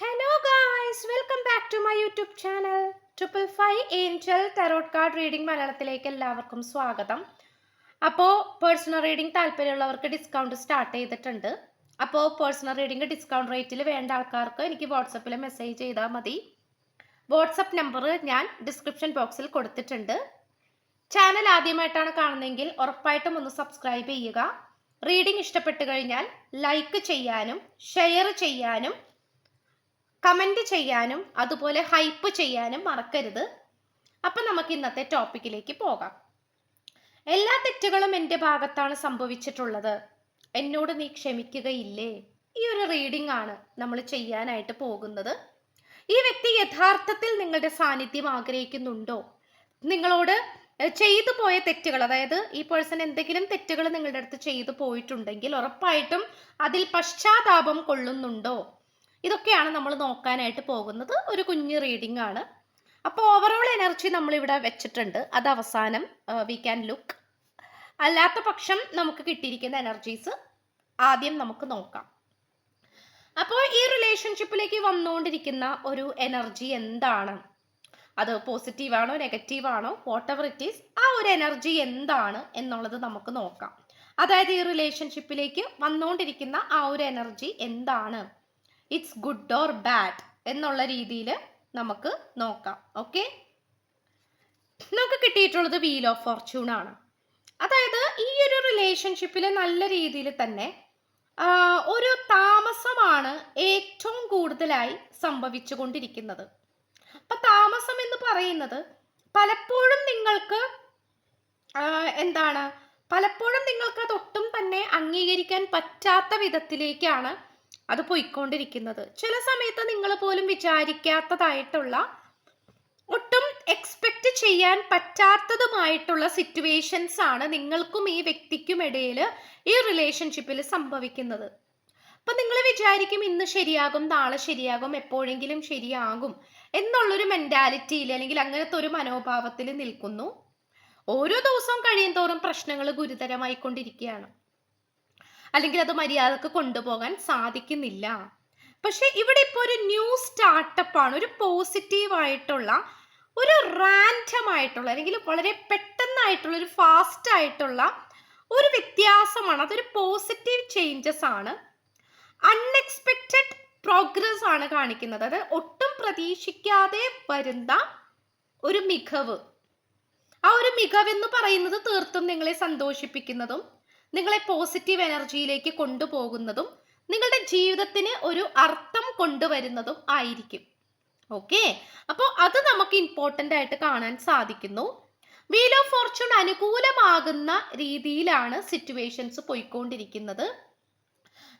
Hello guys welcome back to my YouTube channel triple five angel tarot card reading മലയാളത്തിലേക്ക് എല്ലാവർക്കും സ്വാഗതം. അപ്പോൾ personal reading താല്പര്യമുള്ളവർക്ക് discount start ചെയ്തിട്ടുണ്ട്. അപ്പോൾ പേഴ്സണൽ റീഡിംഗ് ഡിസ്കൗണ്ട് റേറ്റിൽ വേണ്ട ആൾക്കാർക്ക് എനിക്ക് വാട്സപ്പിൽ മെസ്സേജ് ചെയ്താൽ മതി. വാട്സപ്പ് നമ്പർ ഞാൻ ഡിസ്ക്രിപ്ഷൻ ബോക്സിൽ കൊടുത്തിട്ടുണ്ട്. ചാനൽ ആദ്യമായിട്ടാണ് കാണുന്നതെങ്കിൽ ഉറപ്പായിട്ടും ഒന്ന് സബ്സ്ക്രൈബ് ചെയ്യുക. റീഡിംഗ് ഇഷ്ടപ്പെട്ടു കഴിഞ്ഞാൽ ലൈക്ക് ചെയ്യാനും ഷെയർ ചെയ്യാനും കമന്റ് ചെയ്യാനും അതുപോലെ ഹൈപ്പ് ചെയ്യാനും മറക്കരുത്. അപ്പം നമുക്ക് ഇന്നത്തെ ടോപ്പിക്കിലേക്ക് പോകാം. എല്ലാ തെറ്റുകളും എന്റെ ഭാഗത്താണ് സംഭവിച്ചിട്ടുള്ളത്. എന്നോട് നീ ക്ഷമിക്കുകയില്ലേ? ഈ ഒരു റീഡിംഗ് ആണ് നമ്മൾ ചെയ്യാനായിട്ട് പോകുന്നത്. ഈ വ്യക്തി യഥാർത്ഥത്തിൽ നിങ്ങളുടെ സാന്നിധ്യം ആഗ്രഹിക്കുന്നുണ്ടോ? നിങ്ങളോട് ചെയ്തു പോയ തെറ്റുകൾ അതായത് ഈ പേഴ്സൺ എന്തെങ്കിലും തെറ്റുകൾ നിങ്ങളുടെ അടുത്ത് ചെയ്തു പോയിട്ടുണ്ടെങ്കിൽ ഉറപ്പായിട്ടും അതിൽ പശ്ചാത്താപം കൊള്ളുന്നുണ്ടോ? ഇതൊക്കെയാണ് നമ്മൾ നോക്കാനായിട്ട് പോകുന്നത്. ഒരു കുഞ്ഞ് റീഡിംഗ് ആണ്. അപ്പോൾ ഓവറോൾ എനർജി നമ്മളിവിടെ വെച്ചിട്ടുണ്ട്. അത് അവസാനം വി ക്യാൻ ലുക്ക് അല്ലാത്ത പക്ഷം നമുക്ക് കിട്ടിയിരിക്കുന്ന എനർജീസ് ആദ്യം നമുക്ക് നോക്കാം. അപ്പോൾ ഈ റിലേഷൻഷിപ്പിലേക്ക് വന്നുകൊണ്ടിരിക്കുന്ന ഒരു എനർജി എന്താണ്? അത് പോസിറ്റീവാണോ നെഗറ്റീവാണോ വാട്ട് എവർ ഇറ്റ് ഈസ് ആ ഒരു എനർജി എന്താണ് എന്നുള്ളത് നമുക്ക് നോക്കാം. അതായത് ഈ റിലേഷൻഷിപ്പിലേക്ക് വന്നുകൊണ്ടിരിക്കുന്ന ആ ഒരു എനർജി എന്താണ്? ഇറ്റ്സ് ഗുഡ് ഓർ ബാഡ് എന്നുള്ള രീതിയിൽ നമുക്ക് നോക്കാം ഓക്കെ? നമുക്ക് കിട്ടിയിട്ടുള്ളത് വീൽ ഓഫ് ഫോർച്യൂൺ ആണ്. അതായത് ഈ ഒരു റിലേഷൻഷിപ്പിൽ നല്ല രീതിയിൽ തന്നെ ഒരു താമസമാണ് ഏറ്റവും കൂടുതലായി സംഭവിച്ചു കൊണ്ടിരിക്കുന്നത് അപ്പൊ താമസം എന്ന് പറയുന്നത് പലപ്പോഴും നിങ്ങൾക്ക് എന്താണ്? പലപ്പോഴും നിങ്ങൾക്ക് അതൊട്ടും തന്നെ അംഗീകരിക്കാൻ പറ്റാത്ത വിധത്തിലേക്കാണ് അത് പോയിക്കൊണ്ടിരിക്കുന്നത്. ചില സമയത്ത് നിങ്ങൾ പോലും വിചാരിക്കാത്തതായിട്ടുള്ള ഒട്ടും എക്സ്പെക്റ്റ് ചെയ്യാൻ പറ്റാത്തതുമായിട്ടുള്ള സിറ്റുവേഷൻസ് ആണ് നിങ്ങൾക്കും ഈ വ്യക്തിക്കും ഇടയിൽ ഈ റിലേഷൻഷിപ്പിൽ സംഭവിക്കുന്നത്. അപ്പൊ നിങ്ങൾ വിചാരിക്കും ഇന്ന് ശരിയാകും നാളെ ശരിയാകും എപ്പോഴെങ്കിലും ശരിയാകും എന്നുള്ളൊരു മെന്റാലിറ്റിയിൽ അല്ലെങ്കിൽ അങ്ങനത്തെ ഒരു മനോഭാവത്തിൽ നിൽക്കുന്നു. ഓരോ ദിവസവും കഴിയും തോറും പ്രശ്നങ്ങൾ ഗുരുതരമായിക്കൊണ്ടിരിക്കുകയാണ്. അല്ലെങ്കിൽ അത് മര്യാദയ്ക്ക് കൊണ്ടുപോകാൻ സാധിക്കുന്നില്ല. പക്ഷെ ഇവിടെ ഇപ്പോൾ ഒരു ന്യൂ സ്റ്റാർട്ടപ്പ് ആണ്. ഒരു പോസിറ്റീവ് ആയിട്ടുള്ള ഒരു റാൻഡം ആയിട്ടുള്ള അല്ലെങ്കിൽ വളരെ പെട്ടെന്നായിട്ടുള്ള ഒരു ഫാസ്റ്റ് ആയിട്ടുള്ള ഒരു വ്യത്യാസമാണ്. അതൊരു പോസിറ്റീവ് ചേഞ്ചസ് ആണ്. അൺഎക്സ്പെക്റ്റഡ് പ്രോഗ്രസ് ആണ് കാണിക്കുന്നത്. അത് ഒട്ടും പ്രതീക്ഷിക്കാതെ വരുന്ന ഒരു മികവ്. ആ ഒരു മികവെന്ന് പറയുന്നത് തീർത്തും നിങ്ങളെ സന്തോഷിപ്പിക്കുന്നതും നിങ്ങളെ പോസിറ്റീവ് എനർജിയിലേക്ക് കൊണ്ടുപോകുന്നതും നിങ്ങളുടെ ജീവിതത്തിന് ഒരു അർത്ഥം കൊണ്ടുവരുന്നതും ആയിരിക്കും. ഓക്കെ അപ്പോൾ അത് നമുക്ക് ഇമ്പോർട്ടന്റ് ആയിട്ട് കാണാൻ സാധിക്കുന്നു. വീൽ ഓഫ് ഫോർച്യൂൺ അനുകൂലമാകുന്ന രീതിയിലാണ് സിറ്റുവേഷൻസ് പോയിക്കൊണ്ടിരിക്കുന്നത്.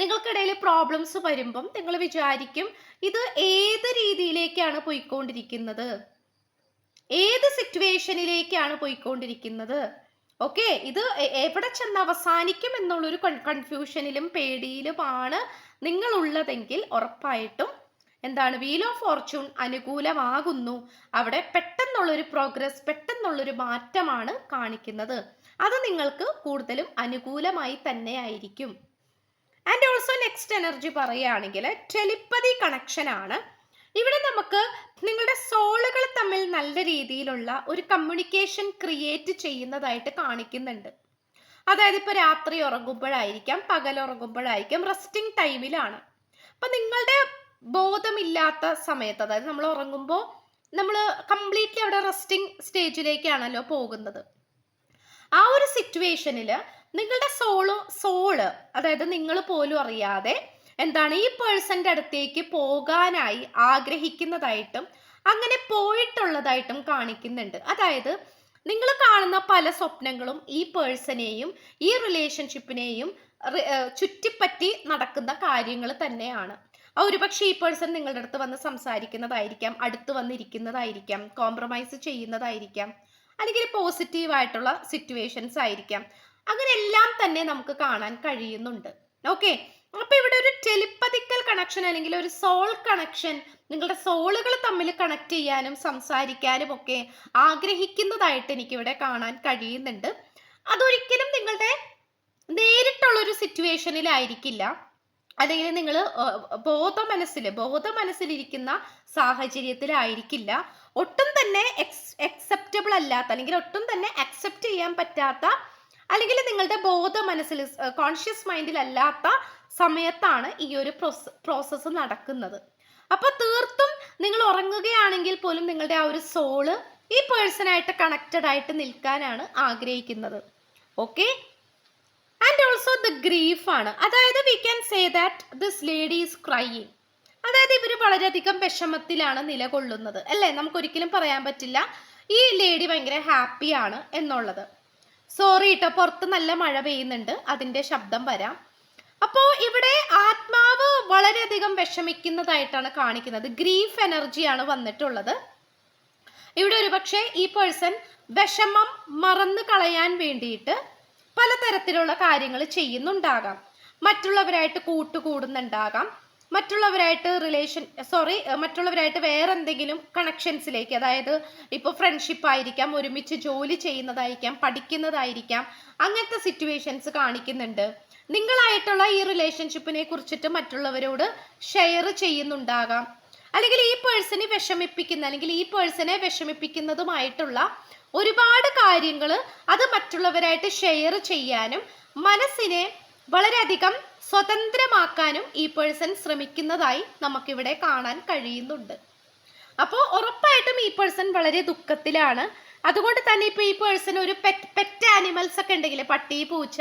നിങ്ങൾക്കിടയിൽ പ്രോബ്ലംസ് വരുമ്പം നിങ്ങൾ വിചാരിക്കും ഇത് ഏത് രീതിയിലേക്കാണ് പോയിക്കൊണ്ടിരിക്കുന്നത്? ഏത് സിറ്റുവേഷനിലേക്കാണ് പോയിക്കൊണ്ടിരിക്കുന്നത്? ഓക്കെ ഇത് എവിടെ ചെന്ന് അവസാനിക്കും എന്നുള്ളൊരു കൺഫ്യൂഷനിലും പേടിയിലുമാണ് നിങ്ങൾ ഉള്ളതെങ്കിൽ ഉറപ്പായിട്ടും എന്താണ് വീൽ ഓഫ് ഫോർച്യൂൺ അനുകൂലമാകുന്നു. അവിടെ പെട്ടെന്നുള്ളൊരു പ്രോഗ്രസ് പെട്ടെന്നുള്ളൊരു മാറ്റമാണ് കാണിക്കുന്നത്. അത് നിങ്ങൾക്ക് കൂടുതലും അനുകൂലമായി തന്നെ ആയിരിക്കും. ആൻഡ് ഓൾസോ നെക്സ്റ്റ് എനർജി പറയുകയാണെങ്കിൽ ടെലിപ്പതി കണക്ഷൻ ആണ്. ഇവിടെ നമുക്ക് നിങ്ങളുടെ സോളുകൾ തമ്മിൽ നല്ല രീതിയിലുള്ള ഒരു കമ്മ്യൂണിക്കേഷൻ ക്രിയേറ്റ് ചെയ്യുന്നതായിട്ട് കാണിക്കുന്നുണ്ട്. അതായത് ഇപ്പോൾ രാത്രി ഉറങ്ങുമ്പോഴായിരിക്കാം പകൽ ഉറങ്ങുമ്പോഴായിരിക്കാം റെസ്റ്റിംഗ് ടൈമിലാണ് അപ്പം നിങ്ങളുടെ ബോധമില്ലാത്ത സമയത്ത് അതായത് നമ്മൾ ഉറങ്ങുമ്പോൾ നമ്മൾ കംപ്ലീറ്റ്ലി അവിടെ റെസ്റ്റിംഗ് സ്റ്റേജിലേക്കാണല്ലോ പോകുന്നത്. ആ ഒരു സിറ്റുവേഷനിൽ നിങ്ങളുടെ സോൾ സോൾ അതായത് നിങ്ങൾ പോലും അറിയാതെ എന്താണ് ഈ പേഴ്സന്റെ അടുത്തേക്ക് പോകാനായി ആഗ്രഹിക്കുന്നതായിട്ടും അങ്ങനെ പോയിട്ടുള്ളതായിട്ടും കാണിക്കുന്നുണ്ട്. അതായത് നിങ്ങൾ കാണുന്ന പല സ്വപ്നങ്ങളും ഈ പേഴ്സണെയും ഈ റിലേഷൻഷിപ്പിനെയും ചുറ്റിപ്പറ്റി നടക്കുന്ന കാര്യങ്ങൾ തന്നെയാണ്. ഒരുപക്ഷെ ഈ പേഴ്സൺ നിങ്ങളുടെ അടുത്ത് വന്ന് സംസാരിക്കുന്നതായിരിക്കാം അടുത്ത് വന്നിരിക്കുന്നതായിരിക്കാം കോംപ്രമൈസ് ചെയ്യുന്നതായിരിക്കാം അല്ലെങ്കിൽ പോസിറ്റീവ് ആയിട്ടുള്ള സിറ്റുവേഷൻസ് ആയിരിക്കാം. അങ്ങനെ എല്ലാം തന്നെ നമുക്ക് കാണാൻ കഴിയുന്നുണ്ട്. ഓക്കെ അപ്പൊ ഇവിടെ ഒരു ടെലിപ്പതിക്കൽ കണക്ഷൻ അല്ലെങ്കിൽ ഒരു സോൾ കണക്ഷൻ നിങ്ങളുടെ സോളുകൾ തമ്മിൽ കണക്ട് ചെയ്യാനും സംസാരിക്കാനും ഒക്കെ ആഗ്രഹിക്കുന്നതായിട്ട് എനിക്കിവിടെ കാണാൻ കഴിയുന്നുണ്ട്. അതൊരിക്കലും നിങ്ങളുടെ നേരിട്ടുള്ള നേരിട്ടുള്ളൊരു സിറ്റുവേഷനിലായിരിക്കില്ല അല്ലെങ്കിൽ നിങ്ങൾ ബോധ മനസ്സിൽ ബോധ മനസ്സിലിരിക്കുന്ന സാഹചര്യത്തിലായിരിക്കില്ല. ഒട്ടും തന്നെ എക്സ് എക്സെപ്റ്റബിൾ അല്ലാത്ത അല്ലെങ്കിൽ ഒട്ടും തന്നെ അക്സെപ്റ്റ് ചെയ്യാൻ പറ്റാത്ത അല്ലെങ്കിൽ നിങ്ങളുടെ ബോധ മനസ്സിൽ കോൺഷ്യസ് മൈൻഡിൽ അല്ലാത്ത സമയത്താണ് ഈ ഒരു പ്രോസസ്സ് നടക്കുന്നത്. അപ്പൊ തീർത്തും നിങ്ങൾ ഉറങ്ങുകയാണെങ്കിൽ പോലും നിങ്ങളുടെ ആ ഒരു സോൾ ഈ പേഴ്സണായിട്ട് കണക്റ്റഡ് ആയിട്ട് നിൽക്കാനാണ് ആഗ്രഹിക്കുന്നത്. Okay and also the grief ആണ്. അതായത് we can say that this lady is crying അതായത് ഇവർ വളരെയധികം വിഷമത്തിലാണ് നിലകൊള്ളുന്നത്. അല്ലേ? നമുക്കൊരിക്കലും പറയാൻ പറ്റില്ല. ഈ ലേഡി ഭയങ്കര ഹാപ്പിയാണ് എന്നുള്ളത്. സോറി കേട്ടോ പുറത്ത് നല്ല മഴ പെയ്യുന്നുണ്ട്. അതിന്റെ ശബ്ദം വരാം. അപ്പോൾ ഇവിടെ ആത്മാവ് വളരെയധികം വിഷമിക്കുന്നതായിട്ടാണ് കാണിക്കുന്നത്. ഗ്രീഫ് എനർജിയാണ് വന്നിട്ടുള്ളത്. ഇവിടെ ഒരുപക്ഷെ ഈ പേഴ്സൺ വിഷമം മറന്നു കളയാൻ വേണ്ടിയിട്ട് പലതരത്തിലുള്ള കാര്യങ്ങൾ ചെയ്യുന്നുണ്ടാകാം. മറ്റുള്ളവരായിട്ട് കൂട്ടുകൂടുന്നുണ്ടാകാം. മറ്റുള്ളവരായിട്ട് റിലേഷൻ സോറി മറ്റുള്ളവരായിട്ട് വേറെ എന്തെങ്കിലും കണക്ഷൻസിലേക്ക് അതായത് ഇപ്പോൾ ഫ്രണ്ട്ഷിപ്പ് ആയിരിക്കാം ഒരുമിച്ച് ജോലി ചെയ്യുന്നതായിരിക്കാം പഠിക്കുന്നതായിരിക്കാം അങ്ങനത്തെ സിറ്റുവേഷൻസ് കാണിക്കുന്നുണ്ട്. നിങ്ങളായിട്ടുള്ള ഈ റിലേഷൻഷിപ്പിനെ കുറിച്ചിട്ട് മറ്റുള്ളവരോട് ഷെയർ ചെയ്യുന്നുണ്ടാകാം. അല്ലെങ്കിൽ ഈ പേഴ്സണെ വിഷമിപ്പിക്കുന്ന അല്ലെങ്കിൽ ഈ പേഴ്സണെ വിഷമിപ്പിക്കുന്നതുമായിട്ടുള്ള ഒരുപാട് കാര്യങ്ങൾ അത് മറ്റുള്ളവരായിട്ട് ഷെയർ ചെയ്യാനും മനസ്സിനെ വളരെയധികം സ്വതന്ത്രമാക്കാനും ഈ പേഴ്സൺ ശ്രമിക്കുന്നതായി നമുക്കിവിടെ കാണാൻ കഴിയുന്നുണ്ട്. അപ്പോൾ ഉറപ്പായിട്ടും ഈ പേഴ്സൺ വളരെ ദുഃഖത്തിലാണ്. അതുകൊണ്ട് തന്നെ ഇപ്പോൾ ഈ പേഴ്സൺ ഒരു പെറ്റ് പെറ്റ് ആനിമൽസ് ഒക്കെ ഉണ്ടെങ്കിൽ പട്ടി പൂച്ച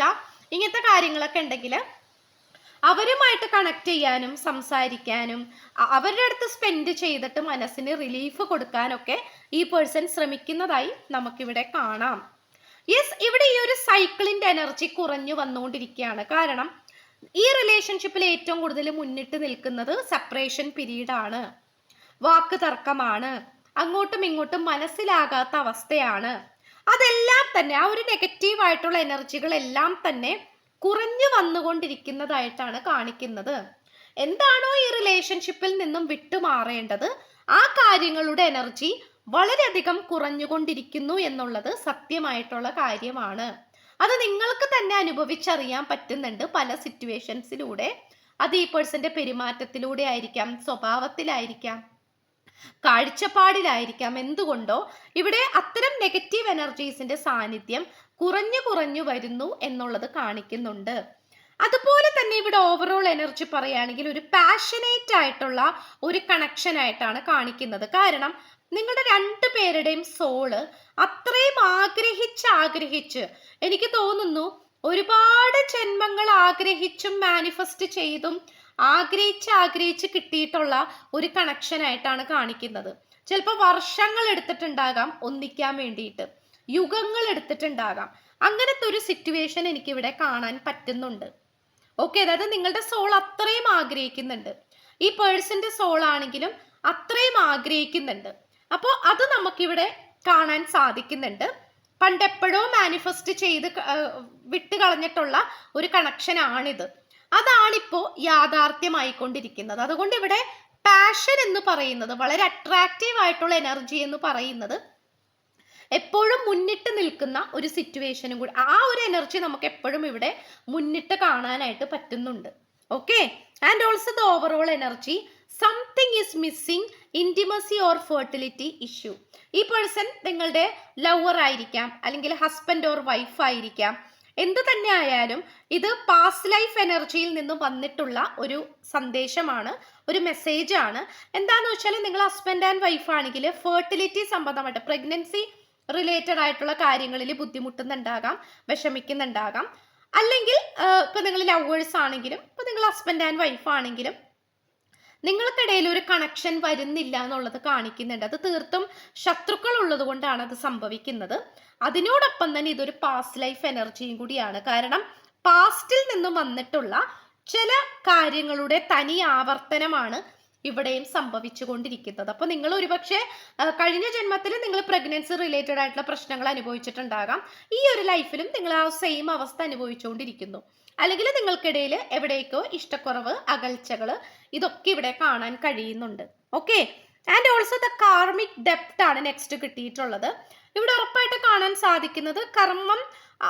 ഇങ്ങനത്തെ കാര്യങ്ങളൊക്കെ ഉണ്ടെങ്കിൽ അവരുമായിട്ട് കണക്ട് ചെയ്യാനും സംസാരിക്കാനും അവരുടെ അടുത്ത് സ്പെൻഡ് ചെയ്തിട്ട് മനസ്സിന് റിലീഫ് കൊടുക്കാനൊക്കെ ഈ പേഴ്സൺ ശ്രമിക്കുന്നതായി നമുക്കിവിടെ കാണാം. യെസ് ഇവിടെ ഈ ഒരു സൈക്കിളിന്റെ എനർജി കുറഞ്ഞു വന്നുകൊണ്ടിരിക്കുകയാണ്. കാരണം ഈ റിലേഷൻഷിപ്പിൽ ഏറ്റവും കൂടുതൽ മുന്നിട്ട് നിൽക്കുന്നത് സെപ്പറേഷൻ പീരീഡ് ആണ്. വാക്ക് തർക്കമാണ്. അങ്ങോട്ടും ഇങ്ങോട്ടും മനസ്സിലാകാത്ത അവസ്ഥയാണ്. അതെല്ലാം തന്നെ ആ ഒരു നെഗറ്റീവ് ആയിട്ടുള്ള എനർജികളെല്ലാം തന്നെ കുറഞ്ഞു വന്നുകൊണ്ടിരിക്കുന്നതായിട്ടാണ് കാണിക്കുന്നത്. എന്താണോ ഈ റിലേഷൻഷിപ്പിൽ നിന്നും വിട്ടുമാറേണ്ടത് ആ കാര്യങ്ങളുടെ എനർജി വളരെയധികം കുറഞ്ഞുകൊണ്ടിരിക്കുന്നു എന്നുള്ളത് സത്യമായിട്ടുള്ള കാര്യമാണ്. അത് നിങ്ങൾക്ക് തന്നെ അനുഭവിച്ചറിയാൻ പറ്റുന്നുണ്ട് പല സിറ്റുവേഷൻസിലൂടെ അത് ഈ പേഴ്സന്റെ പെരുമാറ്റത്തിലൂടെ ആയിരിക്കാം സ്വഭാവത്തിലായിരിക്കാം. കാഴ്ചപ്പാടിലായിരിക്കാം. എന്തുകൊണ്ടോ ഇവിടെ അത്തരം നെഗറ്റീവ് എനർജീസിന്റെ സാന്നിധ്യം കുറഞ്ഞു കുറഞ്ഞു വരുന്നു എന്നുള്ളത് കാണിക്കുന്നുണ്ട്. അതുപോലെ തന്നെ ഇവിടെ ഓവറോൾ എനർജി പറയുകയാണെങ്കിൽ ഒരു പാഷനേറ്റ് ആയിട്ടുള്ള ഒരു കണക്ഷൻ ആയിട്ടാണ് കാണിക്കുന്നത്. കാരണം നിങ്ങളുടെ രണ്ടു പേരുടെയും സോൾ അത്രയും ആഗ്രഹിച്ച് ആഗ്രഹിച്ച് എനിക്ക് തോന്നുന്നു ഒരുപാട് ജന്മങ്ങൾ ആഗ്രഹിച്ചും മാനിഫെസ്റ്റ് ചെയ്തും ആഗ്രഹിച്ച് ആഗ്രഹിച്ച് കിട്ടിയിട്ടുള്ള ഒരു കണക്ഷൻ ആയിട്ടാണ് കാണിക്കുന്നത്. ചിലപ്പോൾ വർഷങ്ങൾ എടുത്തിട്ടുണ്ടാകാം ഒന്നിക്കാൻ വേണ്ടിയിട്ട്. യുഗങ്ങൾ എടുത്തിട്ടുണ്ടാകാം. അങ്ങനത്തെ ഒരു സിറ്റുവേഷൻ എനിക്കിവിടെ കാണാൻ പറ്റുന്നുണ്ട്. ഓക്കെ അതായത് നിങ്ങളുടെ സോൾ അത്രയും ആഗ്രഹിക്കുന്നുണ്ട്. ഈ പേഴ്സന്റെ സോൾ ആണെങ്കിലും അത്രയും ആഗ്രഹിക്കുന്നുണ്ട്. അപ്പോൾ അത് നമുക്കിവിടെ കാണാൻ സാധിക്കുന്നുണ്ട്. പണ്ടെപ്പോഴോ മാനിഫെസ്റ്റ് ചെയ്ത് വിട്ട് കളഞ്ഞിട്ടുള്ള ഒരു കണക്ഷൻ ആണിത് യാഥാർത്ഥ്യമായി യാഥാർത്ഥ്യമായിക്കൊണ്ടിരിക്കുന്നത്. അതുകൊണ്ട് ഇവിടെ പാഷൻ എന്ന് പറയുന്നത് വളരെ അട്രാക്റ്റീവ് ആയിട്ടുള്ള എനർജി എന്ന് പറയുന്നത് എപ്പോഴും മുന്നിട്ട് നിൽക്കുന്ന ഒരു സിറ്റുവേഷനും കൂടി. ആ ഒരു എനർജി നമുക്ക് എപ്പോഴും ഇവിടെ മുന്നിട്ട് കാണാനായിട്ട് പറ്റുന്നുണ്ട്. Okay and also the overall energy something is missing intimacy or fertility issue ഈ പേഴ്സൺ നിങ്ങളുടെ ലവർ ആയിരിക്കാം അല്ലെങ്കിൽ ഹസ്ബൻഡ് ഓർ വൈഫ് ആയിരിക്കാം. എന്ത് തന്നെ ആയാലും ഇത് പാസ്റ്റ് ലൈഫ് എനർജിയിൽ നിന്നും വന്നിട്ടുള്ള ഒരു സന്ദേശമാണ് ഒരു മെസ്സേജ് ആണ്. എന്താന്ന് വെച്ചാൽ നിങ്ങൾ ഹസ്ബൻഡ് ആൻഡ് വൈഫ് ആണെങ്കിൽ ഫെർട്ടിലിറ്റി സംബന്ധമായിട്ട് പ്രഗ്നൻസി റിലേറ്റഡ് ആയിട്ടുള്ള കാര്യങ്ങളിൽ ബുദ്ധിമുട്ടുന്നുണ്ടാകാം വിഷമിക്കുന്നുണ്ടാകാം. അല്ലെങ്കിൽ ഇപ്പൊ നിങ്ങൾ ലവേഴ്സ് ആണെങ്കിലും ഇപ്പൊ നിങ്ങൾ ഹസ്ബൻഡ് ആൻഡ് വൈഫ് ആണെങ്കിലും നിങ്ങൾക്കിടയിൽ ഒരു കണക്ഷൻ വരുന്നില്ല എന്നുള്ളത് കാണിക്കുന്നുണ്ട്. അത് തീർത്തും ശത്രുക്കൾ ഉള്ളത് കൊണ്ടാണ് അത് സംഭവിക്കുന്നത്. അതിനോടൊപ്പം തന്നെ ഇതൊരു പാസ്റ്റ് ലൈഫ് എനർജിയും കൂടിയാണ്. കാരണം പാസ്റ്റിൽ നിന്നും വന്നിട്ടുള്ള ചില കാര്യങ്ങളുടെ തനി ആവർത്തനമാണ് ഇവിടെയും സംഭവിച്ചുകൊണ്ടിരിക്കുന്നത്. അപ്പോൾ നിങ്ങൾ ഒരുപക്ഷെ കഴിഞ്ഞ ജന്മത്തിൽ നിങ്ങൾ പ്രഗ്നൻസി റിലേറ്റഡ് ആയിട്ടുള്ള പ്രശ്നങ്ങൾ അനുഭവിച്ചിട്ടുണ്ടാകാം. ഈ ഒരു ലൈഫിലും നിങ്ങൾ ആ സെയിം അവസ്ഥ അനുഭവിച്ചുകൊണ്ടിരിക്കുന്നു. അല്ലെങ്കിൽ നിങ്ങൾക്കിടയിൽ എവിടേക്കോ ഇഷ്ടക്കുറവ് അകൽച്ചകൾ ഇതൊക്കെ ഇവിടെ കാണാൻ കഴിയുന്നുണ്ട്. Okay and also the karmic ഡെപ്റ്റ് ആണ് നെക്സ്റ്റ് കിട്ടിയിട്ടുള്ളത്. ഇവിടെ ഉറപ്പായിട്ട് കാണാൻ സാധിക്കുന്നത് കർമ്മം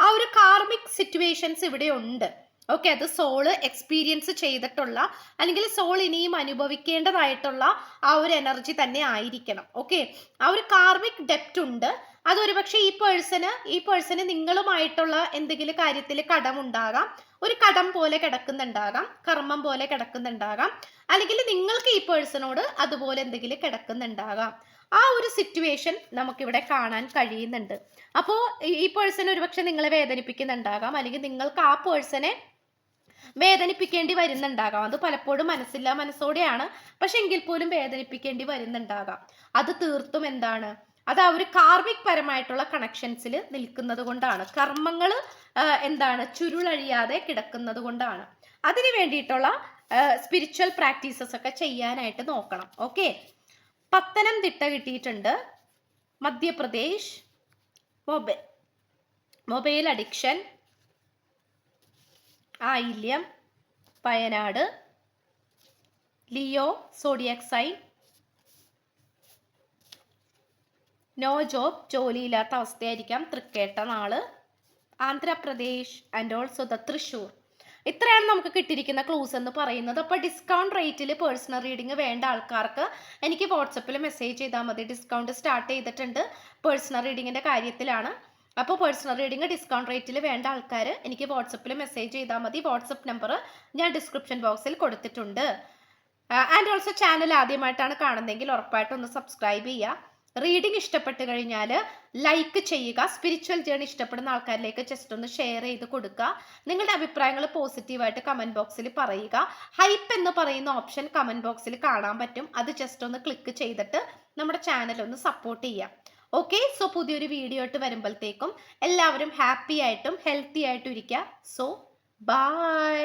ആ ഒരു കാർമിക് സിറ്റുവേഷൻസ് ഇവിടെ ഉണ്ട്. ഓക്കെ അത് സോൾ എക്സ്പീരിയൻസ് ചെയ്തിട്ടുള്ള അല്ലെങ്കിൽ സോൾ ഇനിയും അനുഭവിക്കേണ്ടതായിട്ടുള്ള ആ ഒരു എനർജി തന്നെ ആയിരിക്കണം. ഓക്കെ ആ ഒരു കാർമിക് ഡെപ്റ്റ് ഉണ്ട്. അതൊരു പക്ഷേ ഈ പേഴ്സണ് ഈ പേഴ്സണ് നിങ്ങളുമായിട്ടുള്ള എന്തെങ്കിലും കാര്യത്തിൽ കടമുണ്ടാകാം. ഒരു കടം പോലെ കിടക്കുന്നുണ്ടാകാം. കർമ്മം പോലെ കിടക്കുന്നുണ്ടാകാം. അല്ലെങ്കിൽ നിങ്ങൾക്ക് ഈ പേഴ്സണോട് അതുപോലെ എന്തെങ്കിലും കിടക്കുന്നുണ്ടാകാം. ആ ഒരു സിറ്റുവേഷൻ നമുക്കിവിടെ കാണാൻ കഴിയുന്നുണ്ട്. അപ്പോൾ ഈ പേഴ്സൺ ഒരുപക്ഷെ നിങ്ങളെ വേദനിപ്പിക്കുന്നുണ്ടാകാം. അല്ലെങ്കിൽ നിങ്ങൾക്ക് ആ പേഴ്സണെ വേദനിപ്പിക്കേണ്ടി വരുന്നുണ്ടാകാം. അത് പലപ്പോഴും മനസ്സില്ല മനസ്സോടെയാണ്. പക്ഷെ എങ്കിൽ പോലും വേദനിപ്പിക്കേണ്ടി വരുന്നുണ്ടാകാം. അത് തീർത്തും എന്താണ്? അത് ആ ഒരു കാർമിക് പരമായിട്ടുള്ള കണക്ഷൻസിൽ നിൽക്കുന്നത് കൊണ്ടാണ്. കർമ്മങ്ങൾ എന്താണ് ചുരുളഴിയാതെ കിടക്കുന്നത് കൊണ്ടാണ്. അതിന് വേണ്ടിയിട്ടുള്ള സ്പിരിച്വൽ പ്രാക്ടീസസ് ഒക്കെ ചെയ്യാനായിട്ട് നോക്കണം. ഓക്കെ പത്തനംതിട്ട കിട്ടിയിട്ടുണ്ട്. Madhya Pradesh mobile mobile addiction Ayilyam Wayanad Leo zodiac sign no job ജോലിയില്ലാത്ത അവസ്ഥയായിരിക്കാം തൃക്കേട്ട നാൾ. Andhra Pradesh and also the Thrissur. ഇത്രയാണ് നമുക്ക് കിട്ടിയിരിക്കുന്ന ക്ലൂസ് എന്ന് പറയുന്നത്. അപ്പോൾ ഡിസ്കൗണ്ട് റേറ്റിൽ പേഴ്സണൽ റീഡിംഗ് വേണ്ട ആൾക്കാർക്ക് എനിക്ക് വാട്സപ്പിൽ മെസ്സേജ് ചെയ്താൽ മതി. ഡിസ്കൗണ്ട് സ്റ്റാർട്ട് ചെയ്തിട്ടുണ്ട് പേഴ്സണൽ റീഡിങ്ങിന്റെ കാര്യത്തിലാണ്. അപ്പോൾ പേഴ്സണൽ റീഡിംഗ് ഡിസ്കൗണ്ട് റേറ്റിൽ വേണ്ട ആൾക്കാർ എനിക്ക് വാട്സപ്പിൽ മെസ്സേജ് ചെയ്താൽ മതി. വാട്സപ്പ് നമ്പർ ഞാൻ ഡിസ്ക്രിപ്ഷൻ ബോക്സിൽ കൊടുത്തിട്ടുണ്ട്. ആൻഡ് ഓൾസോ ചാനൽ ആദ്യമായിട്ടാണ് കാണുന്നതെങ്കിൽ ഉറപ്പായിട്ടും ഒന്ന് സബ്സ്ക്രൈബ് ചെയ്യുക. റീഡിംഗ് ഇഷ്ടപ്പെട്ട് കഴിഞ്ഞാൽ ലൈക്ക് ചെയ്യുക സ്പിരിച്വൽ ജേണി ഇഷ്ടപ്പെടുന്ന ആൾക്കാരിലേക്ക് ജസ്റ്റ് ഒന്ന് ഷെയർ ചെയ്ത് കൊടുക്കുക. നിങ്ങളുടെ അഭിപ്രായങ്ങൾ പോസിറ്റീവായിട്ട് കമന്റ് ബോക്സിൽ പറയുക. ഹൈപ്പ് എന്ന് പറയുന്ന ഓപ്ഷൻ കമന്റ് ബോക്സിൽ കാണാൻ പറ്റും. അത് ജസ്റ്റ് ഒന്ന് ക്ലിക്ക് ചെയ്തിട്ട് നമ്മുടെ ചാനൽ ഒന്ന് സപ്പോർട്ട് ചെയ്യുക. ഓക്കെ സോ പുതിയൊരു വീഡിയോ ആയിട്ട് വരുമ്പോഴത്തേക്കും എല്ലാവരും ഹാപ്പി ആയിട്ടും ഹെൽത്തി ആയിട്ടും ഇരിക്കുക. So by